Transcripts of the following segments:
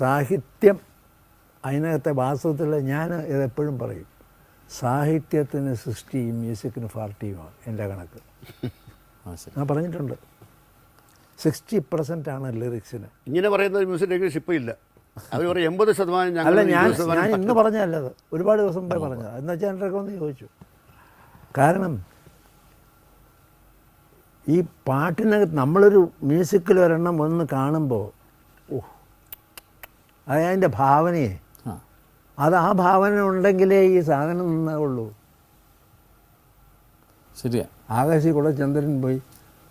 സാഹിത്യം അതിനകത്തെ വാസ്തവത്തിൽ ഞാൻ ഇതെപ്പോഴും പറയും. സാഹിത്യത്തിന് സൃഷ്ടിയും മ്യൂസിക്കിന് പാർട്ടിയുമാണ് എന്റെ കണക്ക്. ഞാൻ പറഞ്ഞിട്ടുണ്ട്. സിക്സ്റ്റി പെർസെന്റ് ആണ് ലിറിക്സിന്. ഇങ്ങനെ പറയുന്ന മ്യൂസിക് ഡയറക്ടേഴ്സ് ഇപ്പോൾ ഇല്ല. അവർ പറയും എൺപത് ശതമാനം അല്ല ഞാൻ ഞാൻ ഇന്ന് പറഞ്ഞതല്ലത് ഒരുപാട് ദിവസം മുമ്പേ പറഞ്ഞത്. എന്ന് വെച്ചാൽ എന്റെ ഒന്ന് ചോദിച്ചു. കാരണം ഈ പാട്ടിനകത്ത് നമ്മളൊരു മ്യൂസിക്കിൽ ഒരെണ്ണം ഒന്ന് കാണുമ്പോൾ ഓ അത് അതിന്റെ ഭാവനയെ. ആ. അത് ആ ഭാവന ഉണ്ടെങ്കിലേ ഈ സാധനം നന്നാവുള്ളൂ ശരിയാ. ആകാശി കൂടെ ചന്ദ്രൻ പോയി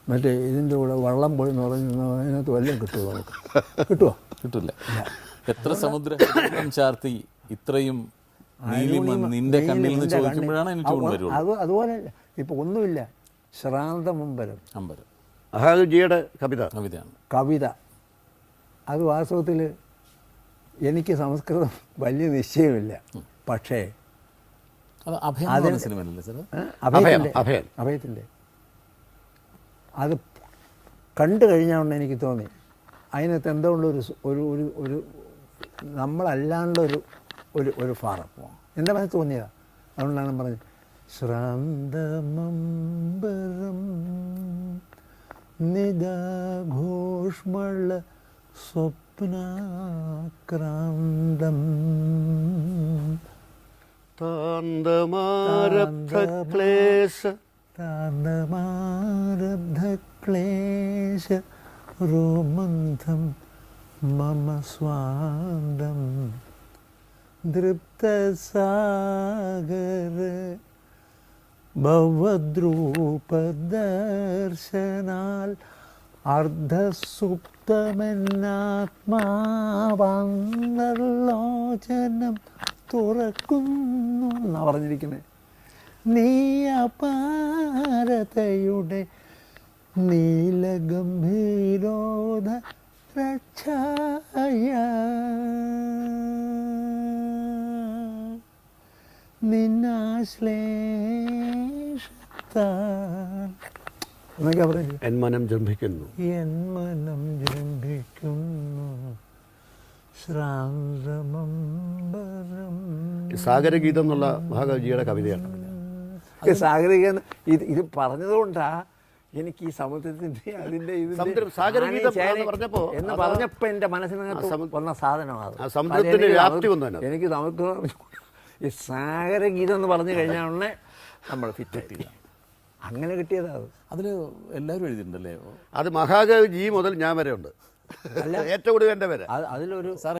മറ്റേ ഇതിന്റെ കൂടെ വള്ളം പോയി എന്ന് പറഞ്ഞു അതിനകത്ത് വല്ലതും കിട്ടുമോ നമുക്ക് കിട്ടുമോ? കിട്ടില്ല എത്ര സമുദ്രം ചാർത്തി ഇത്രയും നിന്റെ കണ്ണിൽ നിന്ന് ചോദിക്കുമ്പോഴാണ് എനിക്ക് അത് അതുപോലെ ഇപ്പോൾ ഒന്നുമില്ല. ശ്രാന്തമുമ്പരം അമ്പരം. അഹാദുജിയുടെ കവിത. കവിതയാണ്. കവിത. അത് വാസ്തവത്തിൽ എനിക്ക് സംസ്കൃതം വലിയ നിശ്ചയമില്ല. പക്ഷേ അഭയത്തിന്റെ അത് കണ്ടു കഴിഞ്ഞാണ് എനിക്ക് തോന്നി. അതിനകത്ത് എന്തോ ഉള്ളൊരു ഒരു ഒരു ഒരു ഒരു നമ്മളല്ലാണ്ടൊരു ഒരു ഒരു ഫാറം. എന്റെ മനസ്സിൽ തോന്നിയത്? അതുകൊണ്ടാണ് പറഞ്ഞത്. ശ്രാന്തമംബരം നിദാഘോഷ്മള സ്വപ്നാക്രാന്തം താന്തമാരബ്ധ ക്ലേശ താന്തമാരബ്ധക്ലേശ. രോമന്ധം മമ സ്വാന്തം. ദൃപ്തസാഗര ഭവദ്രൂപദർശനാൽ അർദ്ധസുപ്തമെന്നാത്മാവാങ്ങലോചനം തുറക്കുന്നു എന്നാ പറഞ്ഞിരിക്കുന്നത് നീ അപാരതയുടെ നീലഗംഭീരോധ രക്ഷായ. നിന്നാശ്ലേഷത്താൽ എന്നൊക്കെ പറഞ്ഞു ജംഭിക്കുന്നു. സാഗരഗീതം എന്നുള്ള മഹാകവിജിയുടെ കവിതയാണ്. സാഗരഗീതം ഇത് ഇത് പറഞ്ഞതുകൊണ്ടാ എനിക്ക് ഈ സമുദ്രത്തിന്റെ അതിന്റെ പറഞ്ഞപ്പോ എന്ന് പറഞ്ഞപ്പോ എന്റെ മനസ്സിനകത്ത് വന്ന സാധനമാണ് ആ സമുദ്രത്തിന്റെ വ്യാപ്തി വന്നു എനിക്ക് സമുദ്രം ഈ സാഗരഗീതം എന്ന് പറഞ്ഞു കഴിഞ്ഞാൽ നമ്മൾ ഫിറ്റ് അങ്ങനെ കിട്ടിയതാ അത്. അതിൽ എല്ലാവരും എഴുതിയിട്ടുണ്ടല്ലേ? അത് മഹാകവി ജി മുതൽ ഞാൻ വരെ ഉണ്ട് ഏറ്റവും കൂടുതൽ എന്റെ വരെ. അത് അതിലൊരു സാർ